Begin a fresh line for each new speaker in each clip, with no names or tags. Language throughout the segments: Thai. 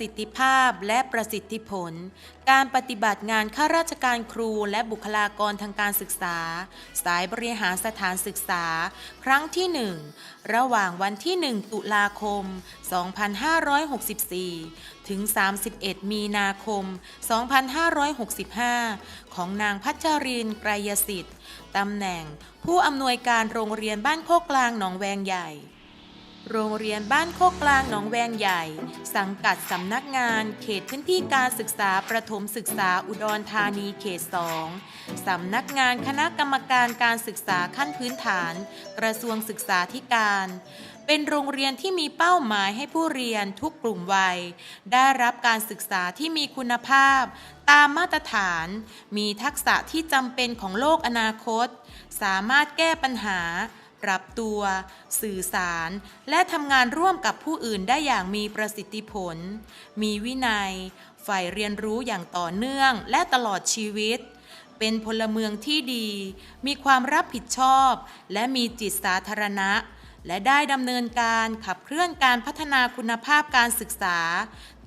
สิทธิภาพและประสิทธิผล การปฏิบัติงานข้าราชการครูและบุคลากรทางการศึกษา สายบริหารสถานศึกษา ครั้งที่ 1 ระหว่างวันที่ 1 ตุลาคม 2564 ถึง 31 มีนาคม 2565 ของนางพัชรินไกรยสิทธิ์ตำแหน่งผู้อำนวยการโรงเรียนบ้านโคกกลางหนองแวงใหญ่ โรงเรียนบ้านโคกกลางหนองแวงใหญ่ สังกัดสำนักงานเขตพื้นที่การศึกษาประถมศึกษาอุดรธานีเขต2สำนักงานคณะกรรมการการศึกษาขั้นพื้นฐาน กระทรวงศึกษาธิการ เป็นโรงเรียนที่มีเป้าหมายให้ผู้เรียนทุกกลุ่มวัย ได้รับการศึกษาที่มีคุณภาพ ตามมาตรฐาน มีทักษะที่จำเป็นของโลกอนาคต สามารถแก้ปัญหา ปรับตัว สื่อสาร และทำงานร่วมกับผู้อื่นได้อย่างมีประสิทธิผล มีวินัย ฝ่ายเรียนรู้อย่างต่อเนื่องและตลอดชีวิต เป็นพลเมืองที่ดี มีความรับผิดชอบ และมีจิตสาธารณะและได้ดำเนินการขับเคลื่อนการพัฒนาคุณภาพการศึกษา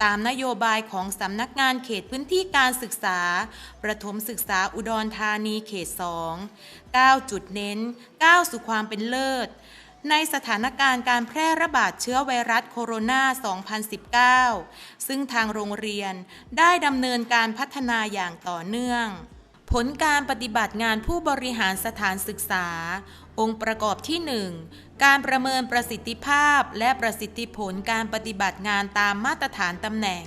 ตามนโยบายของสำนักงานเขตพื้นที่การศึกษา ประถมศึกษาอุดรธานีเขต 2 9 จุดเน้นก้าสู่ความเป็นเลิศ ในสถานการณ์การแพร่ระบาดเชื้อไวรัสโคโรนา 2019 ซึ่งทางโรงเรียนได้ดำเนินการพัฒนาอย่างต่อเนื่อง ผลการปฏิบัติงานผู้บริหารสถานศึกษา องค์ประกอบที่ 1การประเมินประสิทธิภาพและประสิทธิผลการปฏิบัติงานตามมาตรฐานตำแหน่ง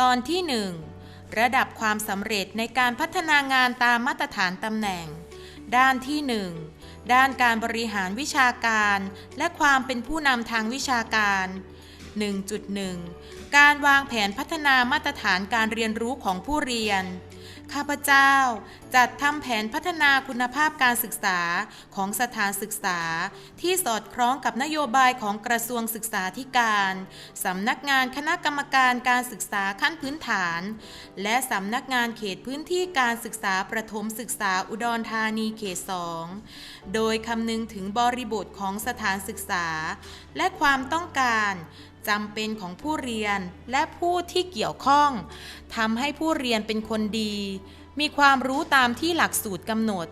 ตอนที่ 1 ระดับความสำเร็จในการพัฒนางานตามมาตรฐานตำแหน่ง ด้านที่ 1 ด้านการบริหารวิชาการ และความเป็นผู้นำทางวิชาการ 1.1 การวางแผนพัฒนามาตรฐานการเรียนรู้ของผู้เรียน ข้าพเจ้า จัดทำแผนพัฒนาคุณภาพการศึกษาของสถานศึกษา ที่สอดคล้องกับนโยบายของกระทรวงศึกษาธิการสำนักงานคณะกรรมการการศึกษาขั้นพื้นฐาน และสำนักงานเขตพื้นที่การศึกษาประถมศึกษาอุดรธานีเขต2โดยคำนึงถึงบริบทของสถานศึกษา และความต้องการ จำเป็นของผู้เรียนและผู้ที่เกี่ยวข้องทำให้ผู้เรียนเป็นคนดี มีความรู้ตามที่หลักสูตรกำหนด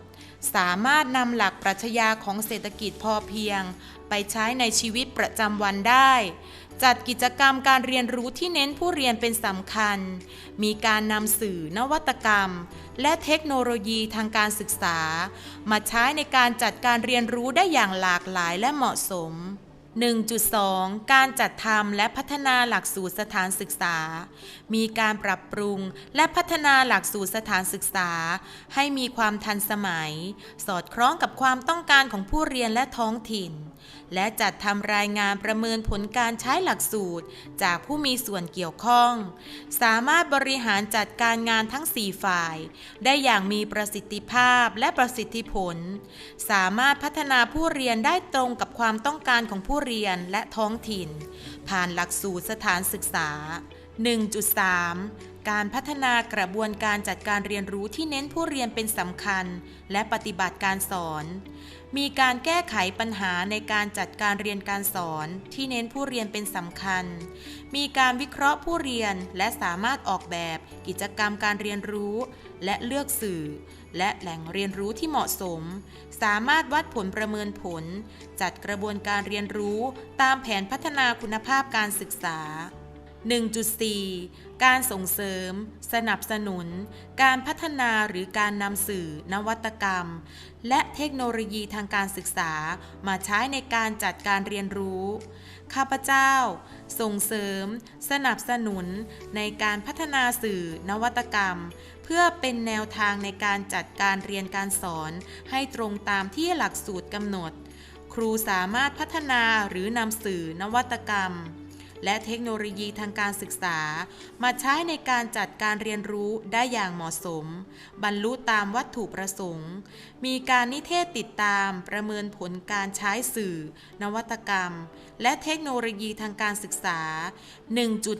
สามารถนำหลักปรัชญาของเศรษฐกิจพอเพียง ไปใช้ในชีวิตประจำวันได้ จัดกิจกรรมการเรียนรู้ที่เน้นผู้เรียนเป็นสำคัญ มีการนำสื่อนวัตกรรม และเทคโนโลยีทางการศึกษา มาใช้ในการจัดการเรียนรู้ได้อย่างหลากหลายและเหมาะสม 1.2 การจัดทำและพัฒนาหลักสูตรสถานศึกษา มีการปรับปรุงและพัฒนาหลักสูตรสถานศึกษา ให้มีความทันสมัย สอดคล้องกับความต้องการของผู้เรียนและท้องถิ่นและจัดทำรายงานประเมินผลการใช้หลักสูตร จากผู้มีส่วนเกี่ยวข้อง สามารถบริหารจัดการงานทั้ง 4 ฝ่าย ได้อย่างมีประสิทธิภาพและประสิทธิผล สามารถพัฒนาผู้เรียนได้ตรงกับความต้องการของผู้เรียนและท้องถิ่น ผ่านหลักสูตรสถานศึกษา 1.3 การพัฒนากระบวนการจัดการเรียนรู้ที่เน้นผู้เรียนเป็นสำคัญ และปฏิบัติการสอน มีการแก้ไขปัญหาในการจัดการเรียนการสอนที่เน้นผู้เรียนเป็นสำคัญ มีการวิเคราะห์ผู้เรียนและสามารถออกแบบกิจกรรมการเรียนรู้ และเลือกสื่อ และแหล่งเรียนรู้ที่เหมาะสม สามารถวัดผลประเมินผล จัดกระบวนการเรียนรู้ ตามแผนพัฒนาคุณภาพการศึกษา 1.4 การส่งเสริม สนับสนุน การพัฒนาหรือการนำสื่อนวัตกรรม และเทคโนโลยีทางการศึกษามาใช้ในการจัดการเรียนรู้ ข้าพเจ้า ส่งเสริม สนับสนุนในการพัฒนาสื่อนวัตกรรม เพื่อเป็นแนวทางในการจัดการเรียนการสอน ให้ตรงตามที่หลักสูตรกำหนด ครูสามารถพัฒนาหรือนำสื่อนวัตกรรม และเทคโนโลยีทางการศึกษา มาใช้ในการจัดการเรียนรู้ได้อย่างเหมาะสม บรรลุตามวัตถุประสงค์ มีการนิเทศติดตามประเมินผลการใช้สื่อ นวัตกรรม และเทคโนโลยีทางการศึกษา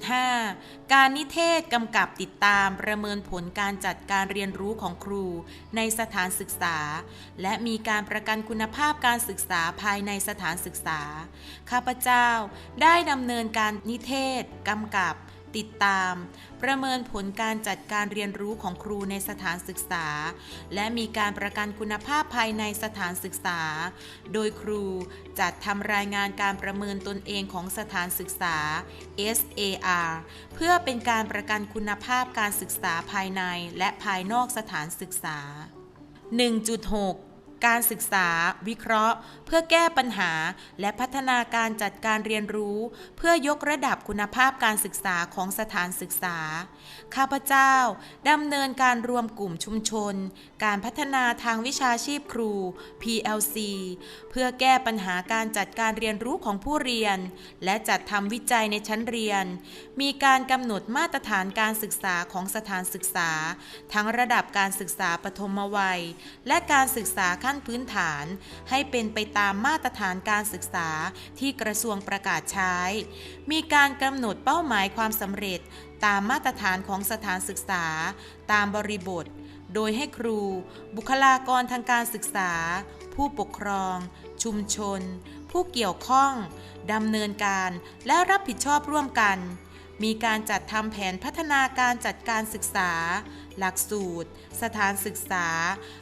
1.5 การนิเทศกำกับติดตามประเมินผลการจัดการเรียนรู้ของครูในสถานศึกษา และมีการประกันคุณภาพการศึกษาภายในสถานศึกษา ข้าพเจ้าได้ดำเนินการการนิเทศกำกับ ติดตาม ประเมินผลการจัดการเรียนรู้ของครูในสถานศึกษา และมีการประกันคุณภาพภายในสถานศึกษา โดยครูจัดทำรายงานการประเมินตนเองของสถานศึกษา SAR เพื่อเป็นการประกันคุณภาพการศึกษาภายในและภายนอกสถานศึกษา 1.6 การศึกษา วิเคราะห์ เพื่อแก้ปัญหา และพัฒนาการจัดการเรียนรู้ เพื่อยกระดับคุณภาพการศึกษาของสถานศึกษา ข้าพเจ้าดำเนินการรวมกลุ่มชุมชน การพัฒนาทางวิชาชีพครู PLC เพื่อแก้ปัญหาการจัดการเรียนรู้ของผู้เรียน และจัดทำวิจัยในชั้นเรียน มีการกำหนดมาตรฐานการศึกษาของสถานศึกษา ทั้งระดับการศึกษาปฐมวัย และการศึกษาขั้นพื้นฐาน ให้เป็นไปตามมาตรฐานการศึกษาที่กระทรวงประกาศใช้ มีการกำหนดเป้าหมายความสำเร็จ ตามมาตรฐานของสถานศึกษา ตามบริบท โดยให้ครู บุคลากรทางการศึกษา ผู้ปกครอง ชุมชน ผู้เกี่ยวข้องดำเนินการและรับผิดชอบร่วมกัน มีการจัดทำแผนพัฒนาการจัดการศึกษา หลักสูตร สถานศึกษา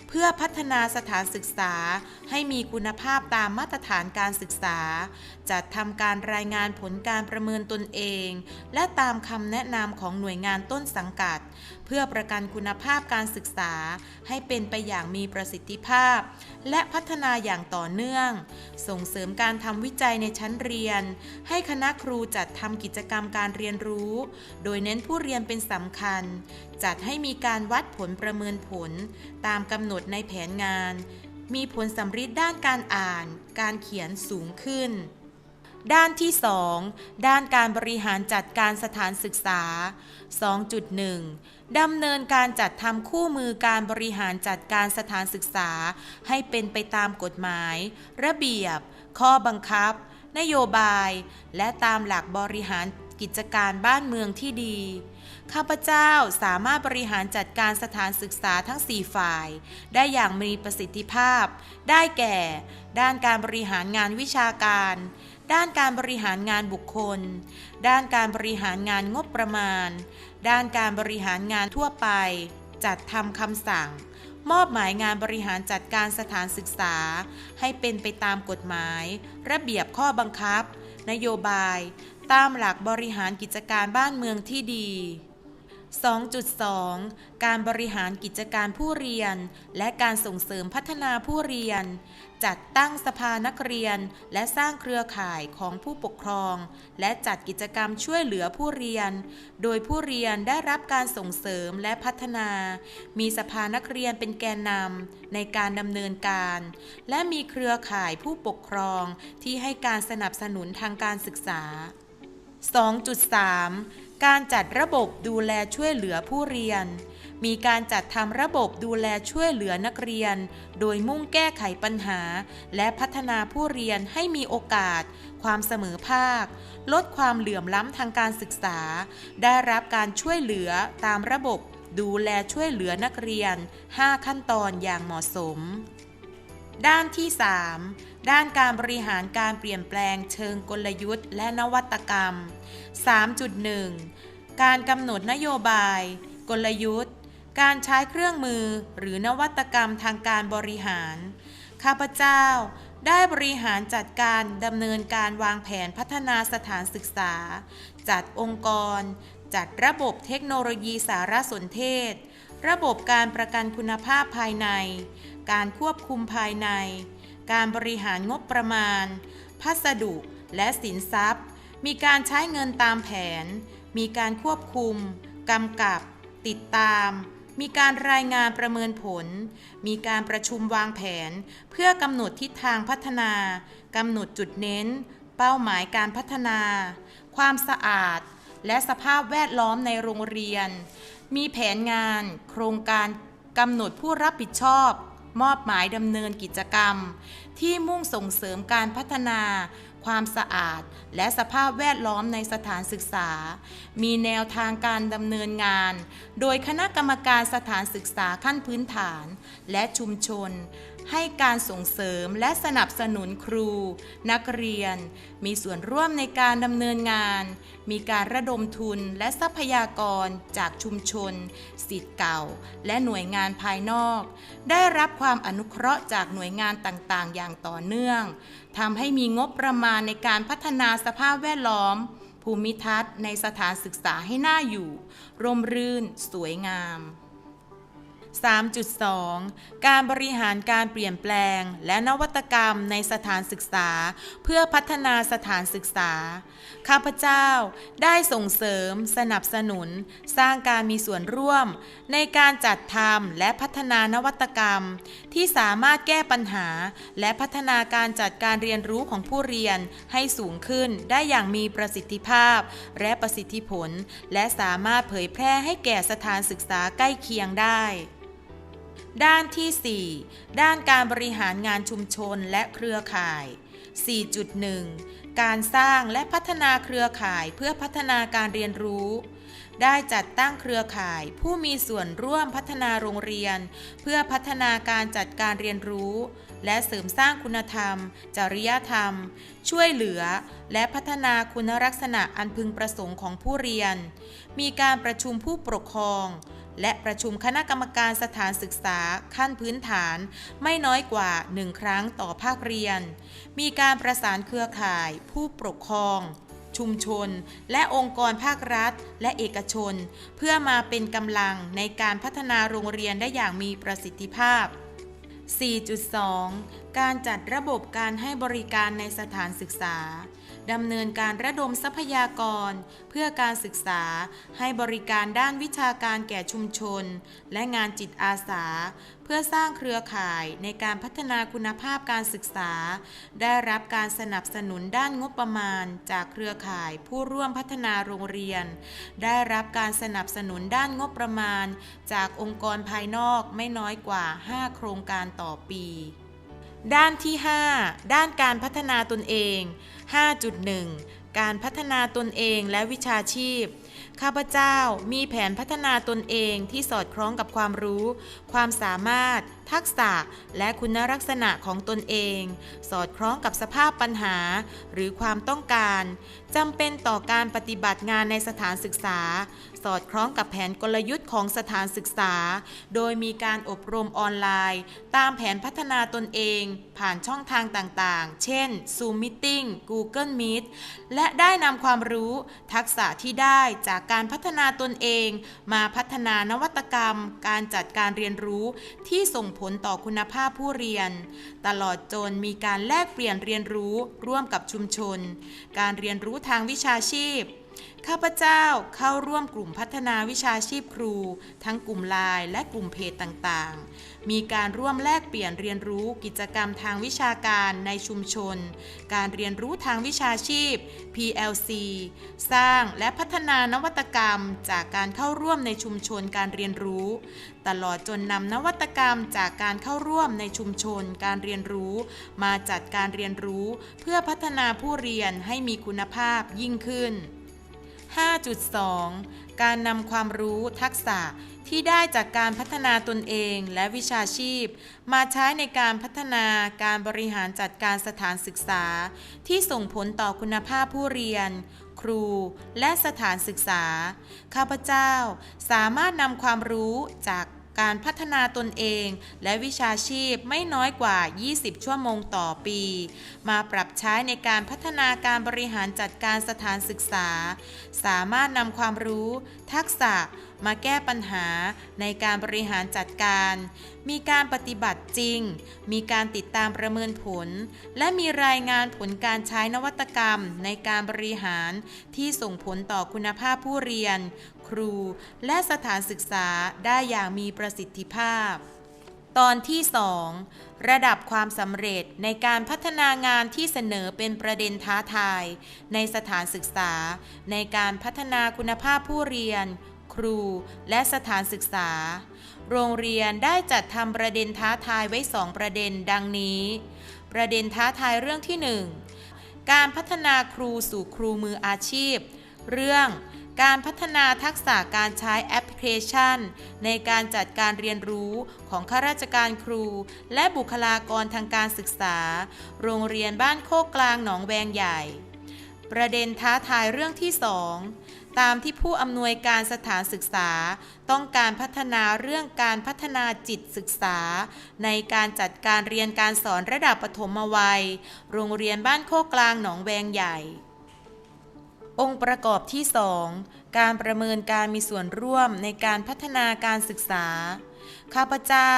เพื่อพัฒนาสถานศึกษา ให้มีคุณภาพตามมาตรฐานการศึกษา จัดทำการรายงานผลการประเมินตนเอง และตามคำแนะนำของหน่วยงานต้นสังกัด เพื่อประกันคุณภาพการศึกษา ให้เป็นไปอย่างมีประสิทธิภาพ และพัฒนาอย่างต่อเนื่อง ส่งเสริมการทำวิจัยในชั้นเรียน ให้คณะครูจัดทำกิจกรรมการเรียนรู้ โดยเน้นผู้เรียนเป็นสำคัญ จัดให้มีการวัดผลประเมินผล ตามกำหนดในแผนงาน มีผลสำฤทธิ์ด้านการอ่าน การเขียนสูงขึ้น ด้านที่ 2 ด้านการบริหารจัดการสถานศึกษา 2.1 ดำเนินการจัดทำคู่มือการบริหารจัดการสถานศึกษา ให้เป็นไปตามกฎหมาย ระเบียบ ข้อบังคับ นโยบาย และตามหลักบริหารกิจการบ้านเมืองที่ดี ข้าพเจ้าสามารถบริหารจัดการสถานศึกษาทั้ง 4 ฝ่าย ได้อย่างมีประสิทธิภาพ ได้แก่ ด้านการบริหารงานวิชาการ ด้านการบริหารงานบุคคล ด้านการบริหารงานงบประมาณ ด้านการบริหารงานทั่วไป จัดทำคำสั่ง มอบหมายงานบริหารจัดการสถานศึกษา ให้เป็นไปตามกฎหมาย ระเบียบข้อบังคับ นโยบาย ตามหลักบริหารกิจการบ้านเมืองที่ดี 2.2 การบริหารกิจการผู้เรียน และการส่งเสริมพัฒนาผู้เรียน จัดตั้งสภานักเรียน และสร้างเครือข่ายของผู้ปกครอง และจัดกิจกรรมช่วยเหลือผู้เรียน โดยผู้เรียนได้รับการส่งเสริมและพัฒนา มีสภานักเรียนเป็นแกนนำในการดำเนินการ และมีเครือข่ายผู้ปกครองที่ให้การสนับสนุนทางการศึกษา 2.3 การจัดระบบดูแลช่วยเหลือผู้เรียน มีการจัดทำระบบดูแลช่วยเหลือนักเรียน โดยมุ่งแก้ไขปัญหา และพัฒนาผู้เรียนให้มีโอกาส ความเสมอภาค ลดความเหลื่อมล้ำทางการศึกษา ได้รับการช่วยเหลือตามระบบดูแลช่วยเหลือนักเรียน 5 ขั้นตอนอย่างเหมาะสม ด้านที่ 3 ด้านการบริหารการเปลี่ยนแปลงเชิงกลยุทธ์และนวัตกรรม 3.1 การกำหนดนโยบาย กลยุทธ์ การใช้เครื่องมือหรือนวัตกรรมทางการบริหาร ข้าพเจ้าได้บริหารจัดการดำเนินการวางแผนพัฒนาสถานศึกษา จัดองค์กร จัดระบบเทคโนโลยีสารสนเทศ ระบบการประกันคุณภาพภายใน การควบคุมภายใน การบริหารงบประมาณ พัสดุและสินทรัพย์ มีการใช้เงินตามแผน มีการควบคุม กำกับ ติดตาม มีการรายงานประเมินผล มีการประชุมวางแผน เพื่อกำหนดทิศทางพัฒนากำหนดจุดเน้น เป้าหมายการพัฒนา ความสะอาด และสภาพแวดล้อมในโรงเรียน มีแผนงาน โครงการกำหนดผู้รับผิดชอบ มอบหมายดำเนินกิจกรรม ที่มุ่งส่งเสริมการพัฒนา ความสะอาด และสภาพแวดล้อมในสถานศึกษา มีแนวทางการดำเนินงาน โดยคณะกรรมการสถานศึกษาขั้นพื้นฐาน และชุมชน ให้การส่งเสริมและสนับสนุนครู นักเรียน มีส่วนร่วมในการดำเนินงาน มีการระดมทุนและทรัพยากรจากชุมชนสิทธิ์เก่า และหน่วยงานภายนอก ได้รับความอนุเคราะห์จากหน่วยงานต่างๆ อย่างต่อเนื่อง ทำให้มีงบประมาณในการพัฒนาสภาพแวดล้อม ภูมิทัศน์ในสถานศึกษาให้น่าอยู่ ร่มรื่น สวยงาม 3.2 การบริหารการเปลี่ยนแปลง และนวัตกรรมในสถานศึกษา เพื่อพัฒนาสถานศึกษา ข้าพเจ้าได้ส่งเสริม สนับสนุน สร้างการมีส่วนร่วม ในการจัดทำและพัฒนานวัตกรรม ที่สามารถแก้ปัญหา และพัฒนาการจัดการเรียนรู้ของผู้เรียนให้สูงขึ้นได้อย่างมีประสิทธิภาพ และประสิทธิผล และสามารถเผยแพร่ให้แก่สถานศึกษาใกล้เคียงได้ ด้านที่ 4 ด้านการบริหารงานชุมชนและเครือข่าย 4.1 การสร้างและพัฒนาเครือข่ายเพื่อพัฒนาการเรียนรู้ ได้จัดตั้งเครือข่ายผู้มีส่วนร่วมพัฒนาโรงเรียน เพื่อพัฒนาการจัดการเรียนรู้ และเสริมสร้างคุณธรรม จริยธรรม ช่วยเหลือ และพัฒนาคุณลักษณะอันพึงประสงค์ของผู้เรียน มีการประชุมผู้ปกครอง และประชุมคณะกรรมการสถานศึกษาขั้นพื้นฐาน ไม่น้อยกว่า 1 ครั้งต่อภาคเรียน มีการประสานเครือข่าย ผู้ปกครอง ชุมชน และองค์กรภาครัฐ และเอกชน เพื่อมาเป็นกำลังในการพัฒนาโรงเรียนได้อย่างมีประสิทธิภาพ 4.2 การจัดระบบการให้บริการในสถานศึกษา ดำเนินการระดมทรัพยากร เพื่อการศึกษาให้บริการด้านวิชาการแก่ชุมชน และงานจิตอาสา เพื่อสร้างเครือข่ายในการพัฒนาคุณภาพการศึกษา ได้รับการสนับสนุนด้านงบประมาณ จากเครือข่ายผู้ร่วมพัฒนาโรงเรียน ได้รับการสนับสนุนด้านงบประมาณ จากองค์กรภายนอกไม่น้อยกว่า 5 โครงการต่อปี ด้านที่ 5 ด้านการพัฒนาตนเอง 5.1 การพัฒนาตนเองและวิชาชีพ ข้าพเจ้ามีแผนพัฒนาตนเองที่สอดคล้องกับความรู้ ความสามารถ ทักษะ และคุณลักษณะของตนเอง สอดคล้องกับสภาพปัญหา หรือความต้องการจำเป็นต่อการปฏิบัติงานในสถานศึกษา อดคล้องกับแผนกลยุทธ์ของสถานศึกษา โดยมีการอบรมออนไลน์ ตามแผนพัฒนาตนเอง ผ่านช่องทางต่างๆ เช่น Zoom Meeting Google Meet และได้นำความรู้ ทักษะที่ได้จากการพัฒนาตนเอง มาพัฒนานวัตกรรม การจัดการเรียนรู้ที่ส่งผลต่อคุณภาพผู้เรียน ตลอดจนมีการแลกเปลี่ยนเรียนรู้ร่วมกับชุมชน การเรียนรู้ทางวิชาชีพ ข้าพเจ้าเข้าร่วมกลุ่มพัฒนาวิชาชีพครู ทั้งกลุ่มไลน์และกลุ่มเพจต่างๆ มีการร่วมแลกเปลี่ยนเรียนรู้กิจกรรมทางวิชาการในชุมชน การเรียนรู้ทางวิชาชีพ PLC สร้างและพัฒนานวัตกรรมจากการเข้าร่วมในชุมชนการเรียนรู้ ตลอดจนนำนวัตกรรมจากการเข้าร่วมในชุมชนการเรียนรู้ มาจัดการเรียนรู้ เพื่อพัฒนาผู้เรียนให้มีคุณภาพยิ่งขึ้น 5.2 การนำความรู้ทักษะที่ได้จากการพัฒนาตนเองและวิชาชีพ มาใช้ในการพัฒนาการบริหารจัดการสถานศึกษา ที่ส่งผลต่อคุณภาพผู้เรียน ครู และสถานศึกษา ข้าพเจ้าสามารถนำความรู้จาก การพัฒนาตนเอง และวิชาชีพไม่น้อยกว่า 20 ชั่วโมงต่อปี มาปรับใช้ในการพัฒนาการบริหารจัดการสถานศึกษา สามารถนำความรู้ ทักษะมาแก้ปัญหาในการบริหารจัดการ มีการปฏิบัติจริง มีการติดตามประเมินผล และมีรายงานผลการใช้นวัตกรรมในการบริหารที่ส่งผลต่อคุณภาพผู้เรียน ครู และสถานศึกษาได้อย่างมีประสิทธิภาพ ตอนที่ 2 ระดับความสำเร็จในการพัฒนางานที่เสนอเป็นประเด็นท้าทาย ในสถานศึกษา ในการพัฒนาคุณภาพผู้เรียน ครู และสถานศึกษา โรงเรียนได้จัดทำประเด็นท้าทายไว้สองประเด็นดังนี้ ประเด็นท้าทายเรื่องที่ 1การพัฒนาครูสู่ครูมืออาชีพ เรื่อง การพัฒนาทักษะการใช้แอปพลิเคชัน ในการจัดการเรียนรู้ของข้าราชการครู และบุคลากรทางการศึกษา โรงเรียนบ้านโคกกลางหนองแวงใหญ่ ประเด็นท้าทายเรื่องที่2ตามที่ผู้อำนวยการสถานศึกษา ต้องการพัฒนาเรื่องการพัฒนาจิตศึกษา ในการจัดการเรียนการสอนระดับปฐมวัย โรงเรียนบ้านโคกกลางหนองแวงใหญ่ องค์ประกอบที่ 2 การประเมินการมีส่วนร่วมในการพัฒนาการศึกษา ข้าพเจ้า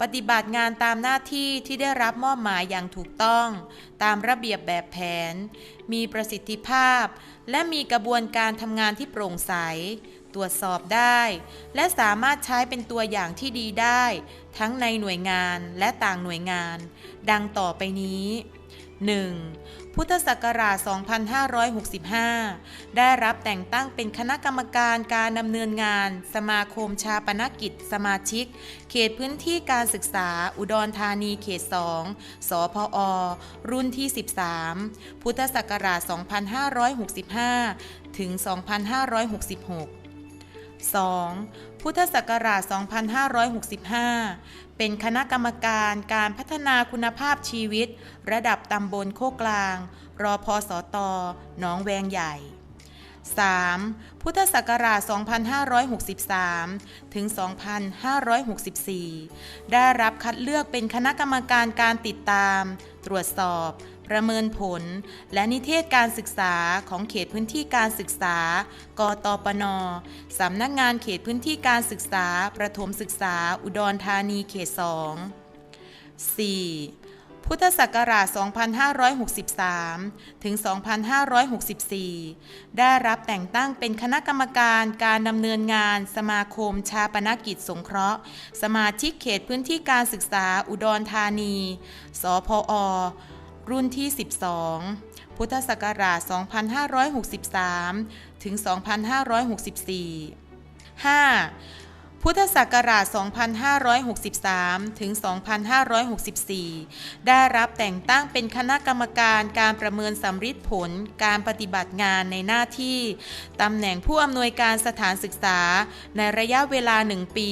ปฏิบัติงานตามหน้าที่ที่ได้รับมอบหมายอย่างถูกต้อง ตามระเบียบแบบแผน มีประสิทธิภาพ และมีกระบวนการทำงานที่โปร่งใส ตรวจสอบได้ และสามารถใช้เป็นตัวอย่างที่ดีได้ ทั้งในหน่วยงานและต่างหน่วยงาน ดังต่อไปนี้ 1. พุทธศักราช 2565 ได้รับแต่งตั้งเป็นคณะกรรมการการดำเนินงาน สมาคมชาปนกิจ สมาชิก เขตพื้นที่การศึกษา อุดรธานีเขต 2 สพอ รุ่นที่ 13 พุทธศักราช 2565 ถึง 2566 2. พุทธศักราช 2565 เป็นคณะกรรมการการพัฒนาคุณภาพชีวิต ระดับตำบลโคกกลาง รอพอสตหนองแวงใหญ่ 3. พุทธศักราช 2563 ถึง 2564 ได้รับคัดเลือกเป็นคณะกรรมการการติดตาม ตรวจสอบ ประเมินผล และนิเทศการศึกษาของเขตพื้นที่การศึกษา กตปน สำนักงานเขตพื้นที่การศึกษา ประถมศึกษา อุดรธานีเขต 2 4. พุทธศักราช 2563 ถึง 2564 ได้รับแต่งตั้งเป็นคณะกรรมการการดำเนินงานสมาคมชาปนกิจสงเคราะห์ สมาชิกเขตพื้นที่การศึกษาอุดรธานี สพอ รุ่นที่ 12 พุทธศักราช 2563 ถึง 2564 5. พุทธศักราช 2563 ถึง 2564 ได้รับแต่งตั้งเป็นคณะกรรมการการประเมินสำริดผลการปฏิบัติงานในหน้าที่ตำแหน่งผู้อำนวยการสถานศึกษาในระยะเวลา 1 ปี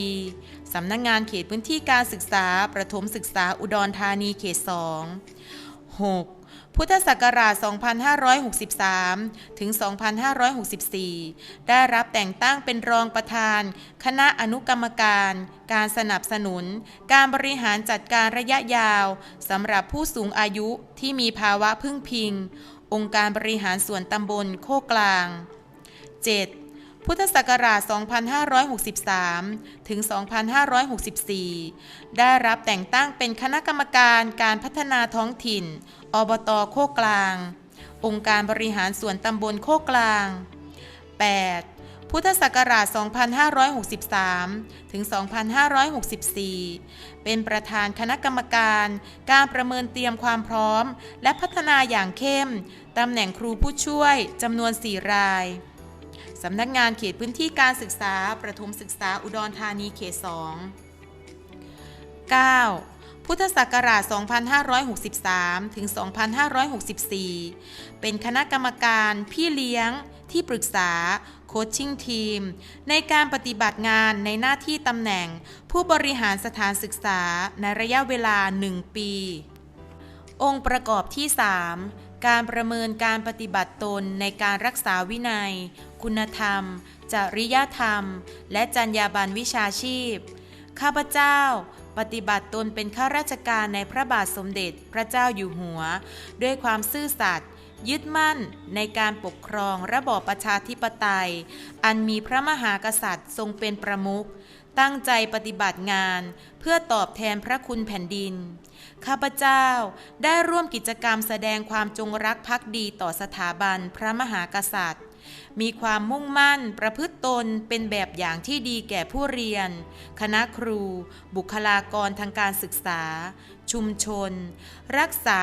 สำนักงงานเขตพื้นที่การศึกษา ประถมศึกษาอุดรธานีเขต 2 6. พุทธศักราช 2563 ถึง 2564 ได้รับแต่งตั้งเป็นรองประธาน คณะอนุกรรมการ การสนับสนุน การบริหารจัดการระยะยาวสำหรับผู้สูงอายุที่มีภาวะพึ่งพิง องค์การบริหารส่วนตำบลโคกลาง 7. พุทธศักราช 2563 ถึง 2564 ได้รับแต่งตั้งเป็นคณะกรรมการการพัฒนาท้องถิ่น อบตโคกกลาง องค์การบริหารส่วนตำบลโคกกลาง 8. พุทธศักราช 2563 ถึง 2564 เป็นประธานคณะกรรมการการประเมินเตรียมความพร้อม และพัฒนาอย่างเข้ม ตำแหน่งครูผู้ช่วยจำนวน 4 ราย สำนักงานเขตพื้นที่การศึกษา ประถมศึกษาอุดรธานีเขต 2 9. พุทธศักราช 2563 ถึง 2564 เป็นคณะกรรมการพี่เลี้ยงที่ปรึกษาโคชชิ่งทีม ในการปฏิบัติงานในหน้าที่ตำแหน่ง ผู้บริหารสถานศึกษาในระยะเวลา 1 ปี องค์ประกอบที่ 3การประเมินการปฏิบัติตนในการรักษาวินัย คุณธรรม จริยธรรม และจรรยาบรรณวิชาชีพ ข้าพเจ้า ปฏิบัติตนเป็นข้าราชการในพระบาทสมเด็จพระเจ้าอยู่หัว ด้วยความซื่อสัตย์ยึดมั่นในการปกครองระบอบประชาธิปไตย อันมีพระมหากษัตริย์ทรงเป็นประมุข ตั้งใจปฏิบัติงาน เพื่อตอบแทนพระคุณแผ่นดิน ข้าพเจ้าได้ร่วมกิจกรรมแสดงความจงรักภักดีต่อสถาบันพระมหากษัตริย์ มีความมุ่งมั่นประพฤติตนเป็นแบบอย่างที่ดีแก่ผู้เรียน คณะครู บุคลากรทางการศึกษา ชุมชน รักษา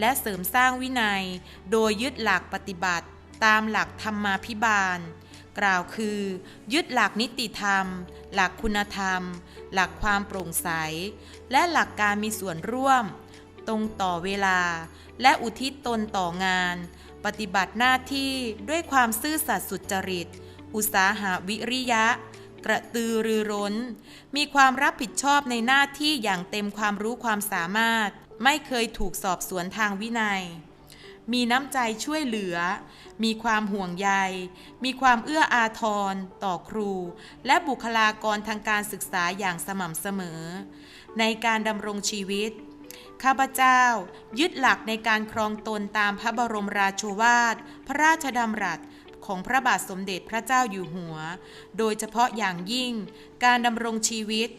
และเสริมสร้างวินัย โดยยึดหลักปฏิบัติ ตามหลักธรรมาภิบาล กล่าวคือ ยึดหลักนิติธรรม หลักคุณธรรม หลักความโปร่งใส และหลักการมีส่วนร่วม ตรงต่อเวลา และอุทิศตนต่องาน ปฏิบัติหน้าที่ด้วยความซื่อสัตย์สุจริต อุตสาหะวิริยะ กระตือรือร้น มีความรับผิดชอบในหน้าที่อย่างเต็มความรู้ความสามารถ ไม่เคยถูกสอบสวนทางวินัย มีน้ำใจช่วยเหลือ มีความห่วงใย มีความเอื้ออาทร ต่อครู และบุคลากรทางการศึกษาอย่างสม่ำเสมอ ในการดำรงชีวิต ข้าพเจ้า ยึดหลักในการครองตนตามพระบรมราโชวาท พระราชดำรัสของพระบาทสมเด็จพระเจ้าอยู่หัว โดยเฉพาะอย่างยิ่งการดำรงชีวิต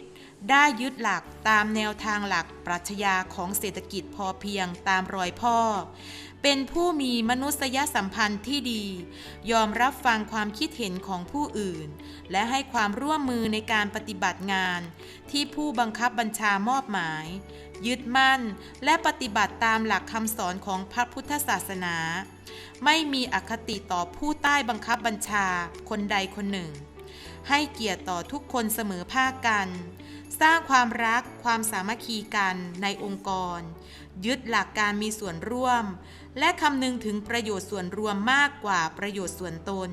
ได้ยึดหลักตามแนวทางหลักปรัชญาของเศรษฐกิจพอเพียงตามรอยพ่อ เป็นผู้มีมนุษยสัมพันธ์ที่ดี ยอมรับฟังความคิดเห็นของผู้อื่น และให้ความร่วมมือในการปฏิบัติงาน ที่ผู้บังคับบัญชามอบหมาย ยึดมั่นและปฏิบัติตามหลักคำสอนของพระพุทธศาสนา ไม่มีอคติต่อผู้ใต้บังคับบัญชาคนใดคนหนึ่ง ให้เกียรติต่อทุกคนเสมอภาคกัน สร้างความรักความสามัคคีกันในองค์กร ยึดหลักการมีส่วนร่วม และคำนึงถึงประโยชน์ส่วนรวมมากกว่าประโยชน์ส่วนตน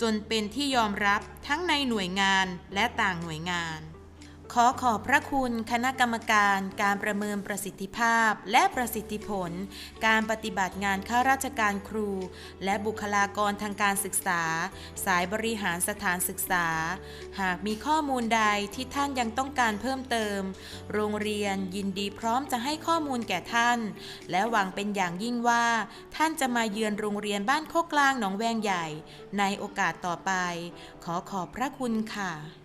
จนเป็นที่ยอมรับทั้งในหน่วยงานและต่างหน่วยงาน ขอขอบพระคุณคณะกรรมการการประเมินประสิทธิภาพ และประสิทธิผล การปฏิบัติงานข้าราชการครู และบุคลากรทางการศึกษา สายบริหารสถานศึกษา หากมีข้อมูลใดที่ท่านยังต้องการเพิ่มเติม โรงเรียนยินดีพร้อมจะให้ข้อมูลแก่ท่าน และหวังเป็นอย่างยิ่งว่า ท่านจะมาเยือนโรงเรียนบ้านโคกกลางหนองแวงใหญ่ ในโอกาสต่อไป ขอขอบพระคุณค่ะ